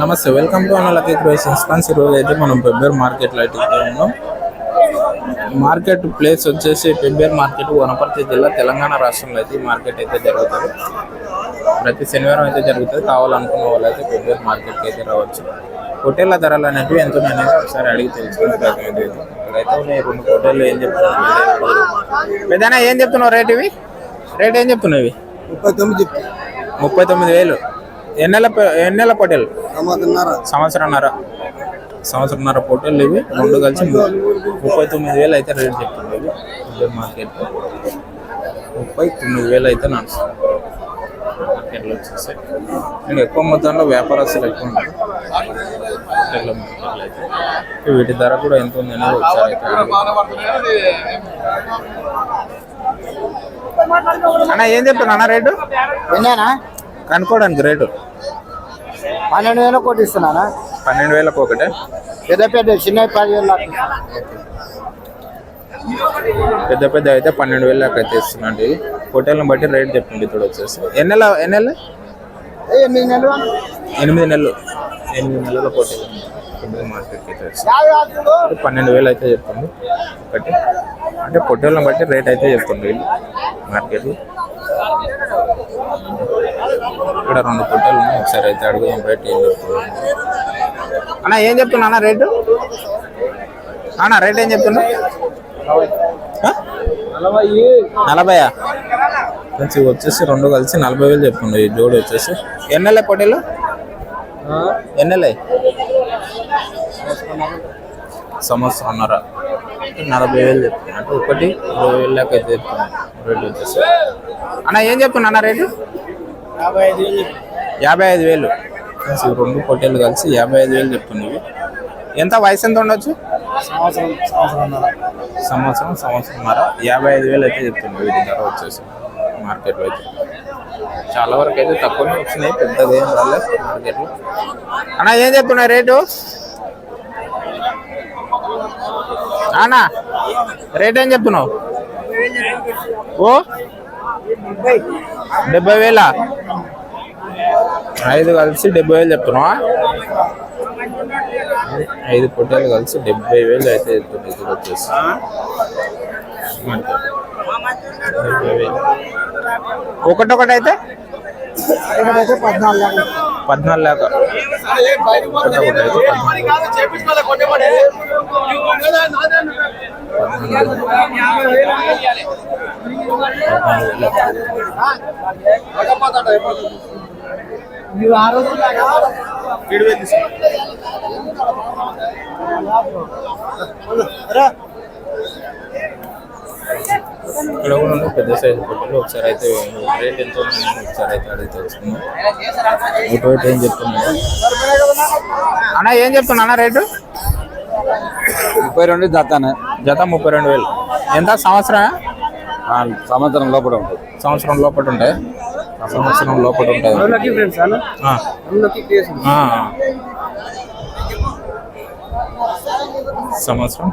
నమస్తే welcome to Analaki creations friends ఈరోజు అయితే మనం పెబ్బేర్ మార్కెట్లో అయితే ఉన్నాం. మార్కెట్ ప్లేస్ వచ్చేసి పెబ్బేర్ మార్కెట్ వనపర్తి జిల్లా తెలంగాణ రాష్ట్రంలో అయితే ఈ మార్కెట్ అయితే జరుగుతుంది. ప్రతి శనివారం అయితే జరుగుతుంది. కావాలనుకున్న వాళ్ళు అయితే పెబ్బేర్ మార్కెట్కి అయితే రావచ్చు. హోటళ్ళ ధరలు అనేవి ఎంత ఒకసారి అడిగి తెలుసుకునే ప్రయత్నం అయితే చేద్దాం. ఇక్కడైతే ఉన్నాయి రెండు హోటళ్ళు ఏం చెప్తున్నారు? పెద్దనా ఏం చెప్తున్నావు రేట్ ఇవి? రేట్ ఏం చెప్తున్నావు ఇవి? ముప్పై తొమ్మిది ముప్పై తొమ్మిది వేలు. ఎన్నెల ఎన్నెల తొమ్మిదిన్నర సంవత్సరంన్నర. సంవత్సరంన్నర. పొట్టేలు ఇవి రెండు కలిసి ముప్పై తొమ్మిది వేలు అయితే రేట్ చెప్తుంది ఇవి మార్కెట్. ముప్పై తొమ్మిది వేలు అయితే నడుస్తుంది. మార్కెట్లో వచ్చేసి. ఎక్కువ మొత్తంలో వ్యాపారస్తులు ఎక్కువ ఉంటారు మార్కెట్లో అయితే. వీటి ధర కూడా ఎంత ఉంది అనేది ఒకసారి. అన్న ఏం చెప్తున్నా అన్న రేటు? విన్నానా? కనుక్కోవడానికి రేటు. పన్నెండు వేలు కోటి ఇస్తున్నానా? పన్నెండు వేలకు ఒకటే. పెద్ద పెద్ద చిన్న పది వేలు. పెద్ద పెద్ద అయితే పన్నెండు వేలు దాకా అయితే ఇస్తున్నాండి. హోటల్ని బట్టి రేట్ చెప్పింది ఇప్పుడు వచ్చేసి. ఎన్ని నెల ఎన్ని నెలలు? ఏ, ఎనిమిది నెలలు? ఎనిమిది నెలలు. ఎనిమిది నెలల హోటల్ మార్కెట్కి అయితే పన్నెండు వేలు అయితే చెప్తుంది. ఒకటి. అంటే పొట్టేళ్ళని బట్టి రేట్ అయితే చెప్తుంది వీళ్ళు మార్కెట్లో ఇక్కడ రెండు పొట్టేలు ఉన్నాయి. ఒకసారి అయితే అడుగుదాం రేట్ ఏం చెప్తున్నా అన్న ఏం చెప్తున్నా అన్న రేటు? అన్న రేట్ ఏం చెప్తున్నా? నలభైయా? కొంచెం వచ్చేసి రెండు కలిసి నలభై వేలు చెప్తుండే ఈ జోడి వచ్చేసి ఎన్నెల పొట్టేలు ఎన్నెలే సంవత్సరంన్నర నలభై వేలు చెప్తున్నా. అంటే ఒకటి ఇరవై వేలు దాకా అయితే చెప్తున్నా. రేట్ వచ్చేసి. అన్న ఏం చెప్తున్నా అన్న రేటు? యాభై ఐదు వేలు. రెండు పొట్టేలు కలిసి యాభై ఐదు వేలు చెప్తుంది ఇవి ఎంత వయసు ఎంత ఉండొచ్చు? సంవత్సరం సంవత్సరం సంవత్సరంన్నర. యాభై ఐదు వేలు అయితే చెప్తుంది వీటి ధర వచ్చేసి మార్కెట్లో అయితే. చాలా వరకు అయితే తక్కువనే వచ్చినాయి. పెద్దగా ఏం రాలేదు మార్కెట్లో. అన్న ఏం చెప్తున్నాయి రేటు? అన్నా రేట్ ఏం చెప్తున్నావు? ఓ డెబ్బై వేలా? ఐదు కలిసి డెబ్బై వేలు చెప్తున్నావా? ఐదు పొట్టేలు కలిసి డెబ్బై వేలు అయితే చెప్తుంది ఇది వచ్చేసి. ఒకటొకటి అయితే పద్నాలుగు దాకా. పద్నాలుగు ఇక్కడ కూడా పెద్ద సైజు పొట్టేలు ఒకసారి అయితే రేట్ ఎంత ఒకసారి అయితే అడిగి తెలుసుకుందాం. ఒకటి ఒకటి ఏం చెప్తున్నాడు అన్న ఏం చెప్తున్నా అన్న రేటు ముప్పై రెండు జతానే. జత ముప్పై రెండు వేలు. ఎంత? సంవత్సరం సంవత్సరం లోపల ఉంటుంది. సంవత్సరం లోపల ఉంటాయి సంవత్సరం లోపల ఉంటాయి ఫ్రెండ్స్ ఆ. ఆ. సంవత్సరం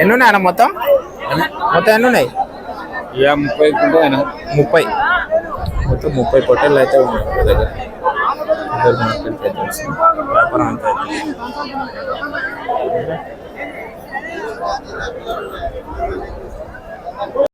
ఎన్ని ఉన్నాయి అన్న మొత్తం? మొత్తం ఎన్ని ఉన్నాయి ఇక ముప్పై ఉంటాయి ముప్పై. మొత్తం ముప్పై పొట్టేళ్ళు అయితే ఉన్నాయి దగ్గర. వ్యాపారం అంతా Agora.